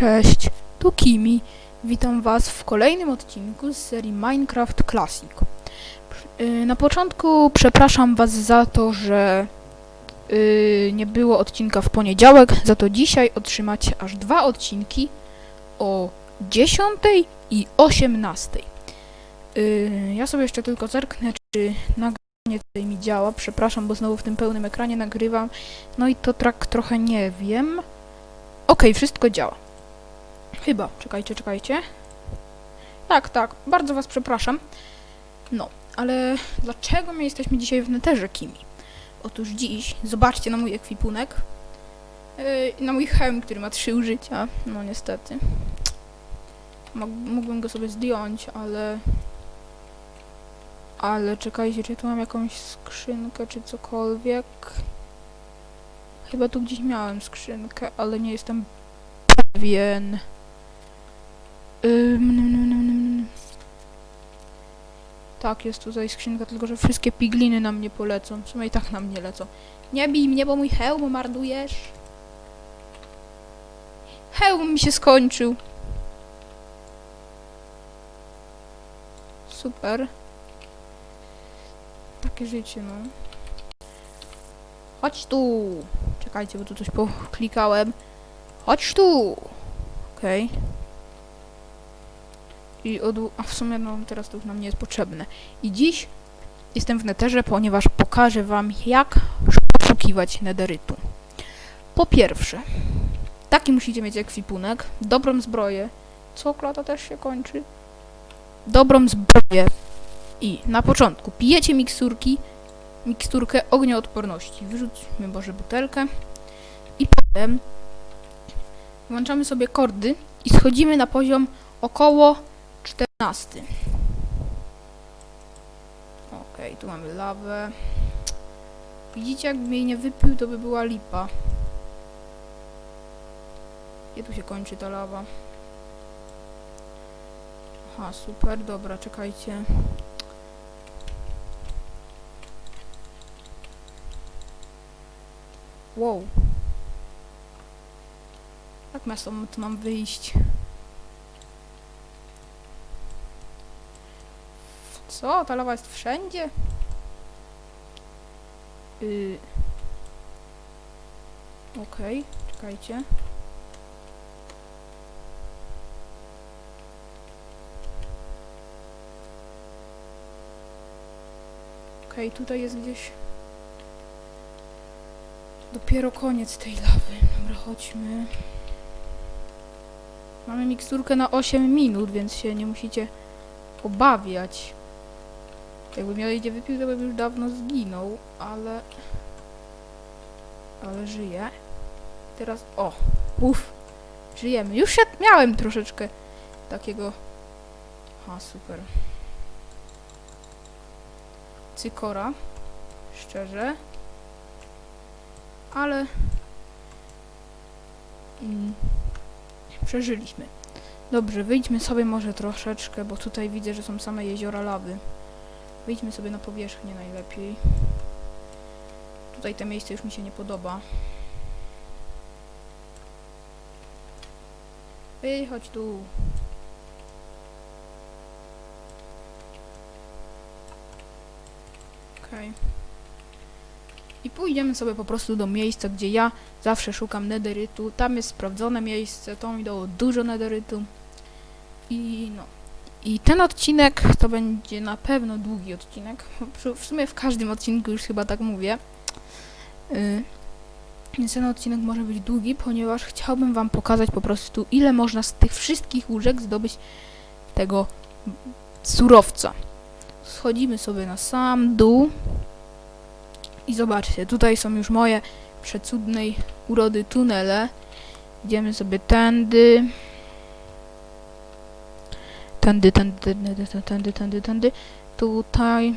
Cześć, tu Kimi. Witam Was w kolejnym odcinku z serii Minecraft Classic. Yy, Na początku przepraszam Was za to, że yy, nie było odcinka w poniedziałek, za to dzisiaj otrzymacie aż dwa odcinki o 10 i 18. Yy, Ja sobie jeszcze tylko zerknę, czy nagranie tutaj mi działa. Przepraszam, bo znowu w tym pełnym ekranie nagrywam. No i to tak trochę nie wiem. Okej, wszystko działa. Chyba. Czekajcie, czekajcie. Tak, tak. Bardzo was przepraszam. No, ale dlaczego my jesteśmy dzisiaj w neterze Kimi? Otóż dziś, zobaczcie na mój ekwipunek. Yy, na mój hełm, który ma trzy użycia. No niestety. Mógłbym go sobie zdjąć, ale... Ale czekajcie, czy tu mam jakąś skrzynkę, czy cokolwiek? Chyba tu gdzieś miałem skrzynkę, ale nie jestem pewien. Tak, jest tutaj skrzynka, tylko że wszystkie pigliny na mnie polecą. W sumie i tak na mnie lecą. Nie bij mnie, bo mój hełm mardujesz. Hełm mi się skończył. Super. Takie życie, no. Chodź tu. Czekajcie, bo tu coś poklikałem. Chodź tu. Okej. I odł... A w sumie no teraz to już nam nie jest potrzebne. I dziś jestem w neterze, ponieważ pokażę wam jak poszukiwać nederytu. Po pierwsze, taki musicie mieć ekwipunek, dobrą zbroję. Co klata też się kończy? Dobrą zbroję. I na początku pijecie miksturki, miksturkę ognioodporności. Wyrzućmy może butelkę. I potem włączamy sobie kordy i schodzimy na poziom około 14. Okej, tu mamy lawę. Widzicie, jakbym jej nie wypił, to by była lipa. Gdzie tu się kończy ta lawa? Aha, super, dobra, czekajcie. Wow. Jak ma stąd mam wyjść? Co? Ta lawa jest wszędzie? Yy. Okej, czekajcie. Okej, tutaj jest gdzieś... Dopiero koniec tej lawy. Dobra, chodźmy. Mamy miksturkę na 8 minut, więc się nie musicie obawiać. Jakbym ja jej nie wypił, to bym już dawno zginął, ale... Ale żyję. Teraz... O! Uff! Żyjemy. Już się miałem troszeczkę takiego... Ha, super. Cykora. Szczerze. Ale... Mm, przeżyliśmy. Dobrze, wyjdźmy sobie może troszeczkę, bo tutaj widzę, że są same jeziora lawy. Wyjdźmy sobie na powierzchnię najlepiej. Tutaj to miejsce już mi się nie podoba. Ej, chodź tu. Okej. I pójdziemy sobie po prostu do miejsca, gdzie ja zawsze szukam nederytu. Tam jest sprawdzone miejsce, to mi dało dużo nederytu. I no. I ten odcinek to będzie na pewno długi odcinek. W sumie w każdym odcinku już chyba tak mówię. Yy, Więc ten odcinek może być długi, ponieważ chciałbym wam pokazać po prostu ile można z tych wszystkich łóżek zdobyć tego surowca. Schodzimy sobie na sam dół. I zobaczcie, tutaj są już moje przecudnej urody tunele. Idziemy sobie tędy. Tędy, tędy, tędy, tędy, tędy. Tutaj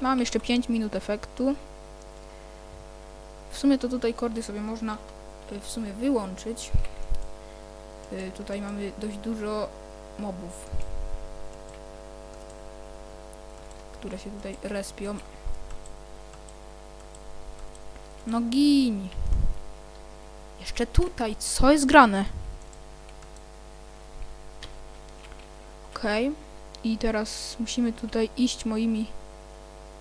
mam jeszcze 5 minut efektu. W sumie to tutaj kordy sobie można y, w sumie wyłączyć. Y, Tutaj mamy dość dużo mobów, które się tutaj respią. No gin. Jeszcze tutaj, co jest grane? Okej. I teraz musimy tutaj iść moimi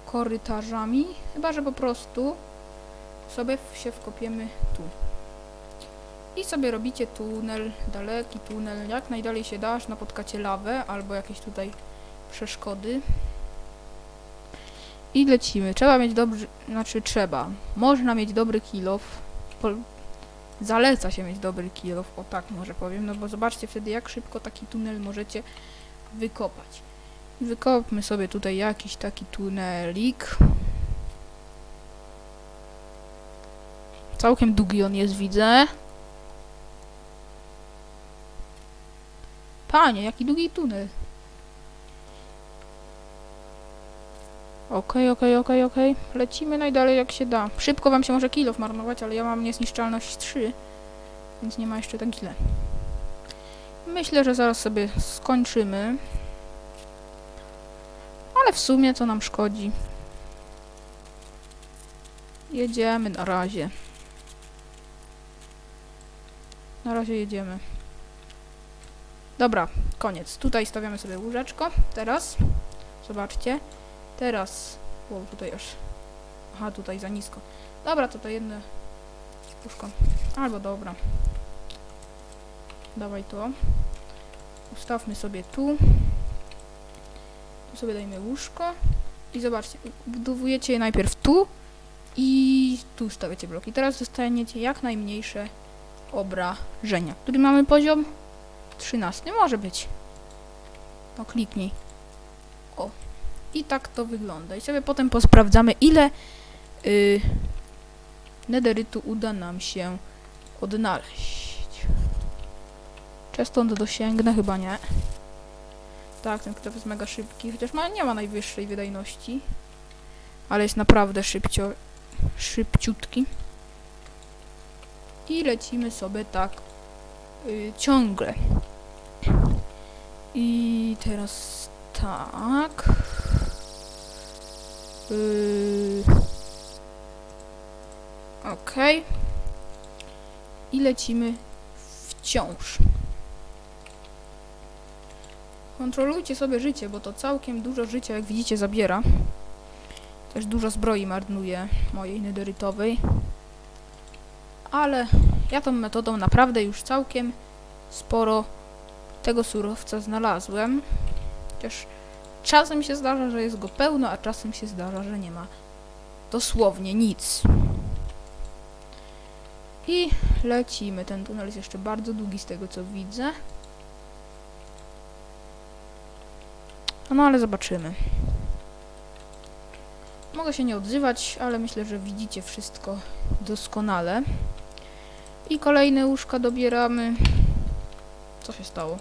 korytarzami. Chyba, że po prostu sobie się wkopiemy tu. I sobie robicie tunel, daleki tunel, jak najdalej się da, napotkacie lawę albo jakieś tutaj przeszkody. I lecimy. Trzeba mieć dobry, znaczy trzeba. Można mieć dobry kilof. Zaleca się mieć dobry kilof, o tak może powiem, no bo zobaczcie wtedy jak szybko taki tunel możecie wykopać. Wykopmy sobie tutaj jakiś taki tunelik. Całkiem długi on jest, widzę. Panie, jaki długi tunel. Okej, okej, okej, okej. Lecimy najdalej jak się da. Szybko wam się może kilof marnować, ale ja mam niezniszczalność 3, więc nie ma jeszcze tak źle. Myślę, że zaraz sobie skończymy. Ale w sumie co nam szkodzi? Jedziemy na razie. Na razie jedziemy. Dobra, koniec. Tutaj stawiamy sobie łóżeczko. Teraz. Zobaczcie. Teraz. Wow, tutaj aż. Aha, tutaj za nisko. Dobra, to to jedno łóżko. Albo dobra. Dawaj to. Ustawmy sobie tu. Tu sobie dajmy łóżko. I zobaczcie, budowujecie je najpierw tu i tu stawiacie bloki. Teraz dostaniecie jak najmniejsze obrażenia. Który mamy poziom? 13. Może być. No kliknij. O. I tak to wygląda. I sobie potem posprawdzamy, ile y, nederytu uda nam się odnaleźć. Czy ja stąd dosięgnę? Chyba nie. Tak, ten kto jest mega szybki, chociaż ma, nie ma najwyższej wydajności. Ale jest naprawdę szybcio, szybciutki. I lecimy sobie tak y, ciągle. I teraz tak. Yy. I lecimy wciąż. Kontrolujcie sobie życie, bo to całkiem dużo życia, jak widzicie, zabiera. Też dużo zbroi marnuje mojej nederytowej. Ale ja tą metodą naprawdę już całkiem sporo tego surowca znalazłem. Chociaż czasem się zdarza, że jest go pełno, a czasem się zdarza, że nie ma dosłownie nic. I lecimy. Ten tunel jest jeszcze bardzo długi z tego co widzę. No ale zobaczymy. Mogę się nie odzywać, ale myślę, że widzicie wszystko doskonale. I kolejne łóżka dobieramy. Co się stało?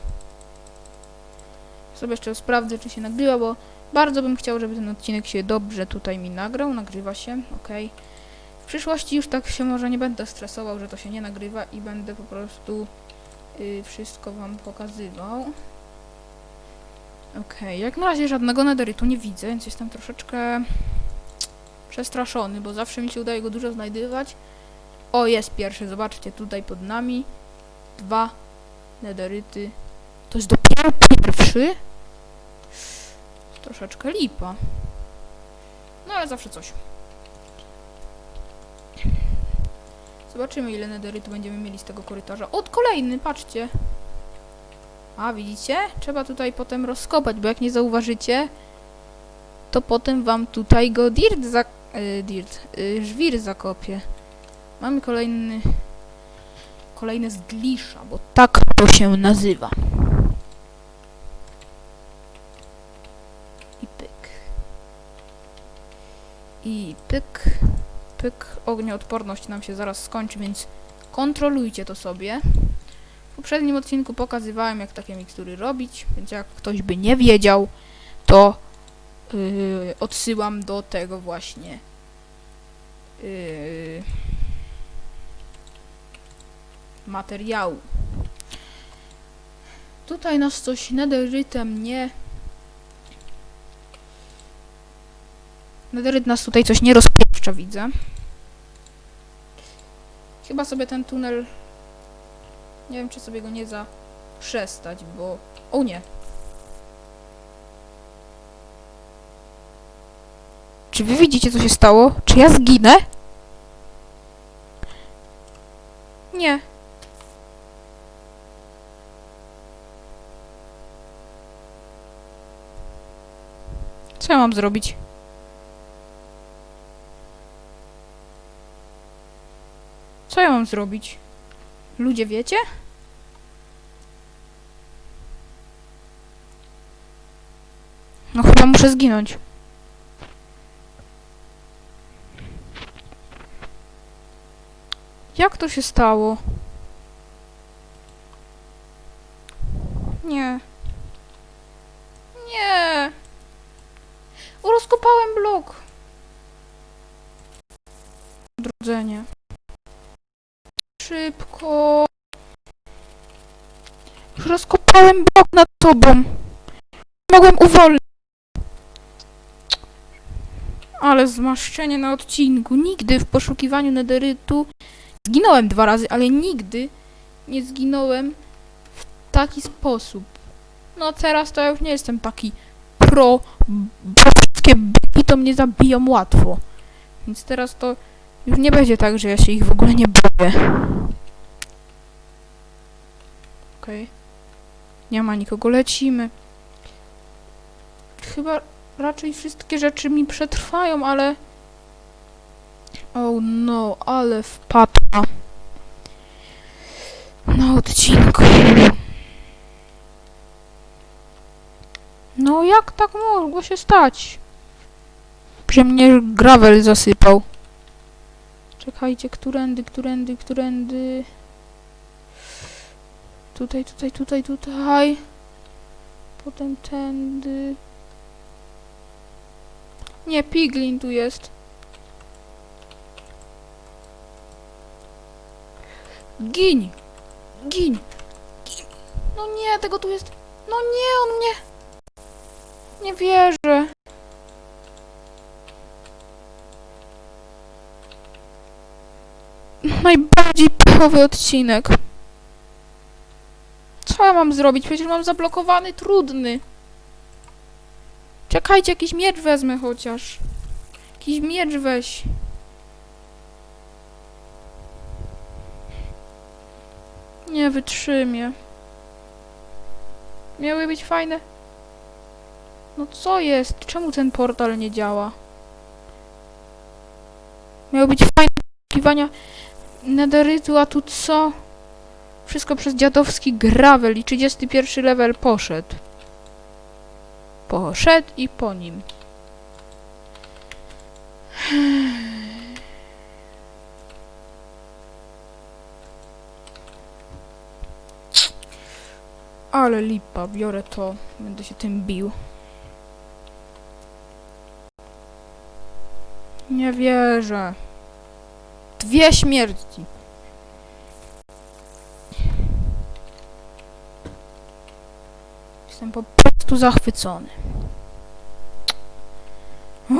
Sobie jeszcze sprawdzę, czy się nagrywa, bo bardzo bym chciał, żeby ten odcinek się dobrze tutaj mi nagrał. Nagrywa się, ok. W przyszłości już tak się może nie będę stresował, że to się nie nagrywa i będę po prostu y, wszystko wam pokazywał. Okej, jak na razie żadnego nederytu nie widzę, więc jestem troszeczkę przestraszony, bo zawsze mi się udaje go dużo znajdywać. O, jest pierwszy, zobaczcie, tutaj pod nami. Dwa nederyty. To jest dopiero pierwszy? Troszeczkę lipa. No ale zawsze coś. Zobaczymy ile nederytu będziemy mieli z tego korytarza. Od kolejny, patrzcie. A, widzicie? Trzeba tutaj potem rozkopać, bo jak nie zauważycie, to potem wam tutaj go dirt za... Y, dirt, y, żwir zakopie. Mamy kolejny... Kolejne zglisza, bo tak to się nazywa. I pyk. I pyk. Pyk. Ognioodporność nam się zaraz skończy, więc kontrolujcie to sobie. W poprzednim odcinku pokazywałem, jak takie mikstury robić, więc jak ktoś by nie wiedział, to yy, odsyłam do tego właśnie. Yy, materiału. Tutaj nas coś nederytem nie... Nederyt nas tutaj coś nie rozpieszcza, widzę. Chyba sobie ten tunel... Nie wiem, czy sobie go nie zaprzestać, bo... O nie! Czy wy widzicie, co się stało? Czy ja zginę? Nie. Co ja mam zrobić? Co ja mam zrobić? Ludzie wiecie? No chyba muszę zginąć. Jak to się stało? Nie. Nie. Rozkopałem blok. Odrodzenie. Szybko. Już rozkopałem blok nad tobą. Mogłem uwolnić. Ale zmaszczenie na odcinku. Nigdy w poszukiwaniu nederytu Zginąłem dwa razy, ale nigdy nie zginąłem w taki sposób. No teraz to ja już nie jestem taki pro, bo wszystkie byki to mnie zabiją łatwo. Więc teraz to już nie będzie tak, że ja się ich w ogóle nie boję. Okej. Nie ma nikogo, lecimy. Chyba raczej wszystkie rzeczy mi przetrwają, ale... Oh no, ale wpadła. Na odcinku. No jak tak mogło się stać? Że mnie gravel zasypał. Czekajcie, którędy, którędy, którędy. Tutaj, tutaj, tutaj, tutaj. Potem tędy. Nie, piglin tu jest. Gin! Gin! No nie, tego tu jest. No nie, on mnie. Nie wierzę. Najbardziej pechowy odcinek. Co ja mam zrobić? Przecież mam zablokowany trudny. Czekajcie, jakiś miecz wezmę chociaż. Jakiś miecz weź. Nie wytrzymię. Miały być fajne. No co jest? Czemu ten portal nie działa? Miały być fajne poszukiwania nederytu, a tu co? Wszystko przez dziadowski gravel i 31 level poszedł. Poszedł i po nim. Ale lipa, biorę to. Będę się tym bił. Nie wierzę. Dwie śmierci. Jestem po prostu zachwycony.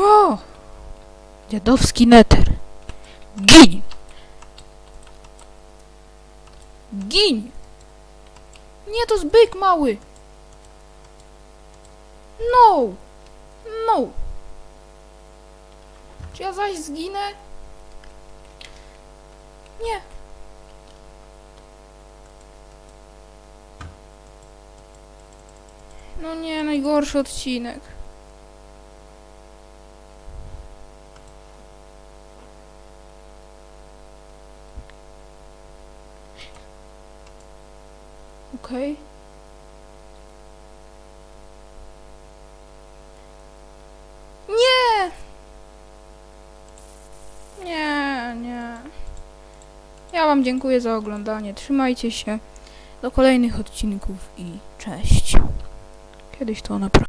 O! Dziadowski neter. Gin! Gin! Nie, to zbyk mały! No! No! Czy ja zaś zginę? Nie. No nie, najgorszy odcinek. Okej. Nie! Nie, nie. Ja wam dziękuję za oglądanie. Trzymajcie się. Do kolejnych odcinków i cześć. Kiedyś to naprawdę.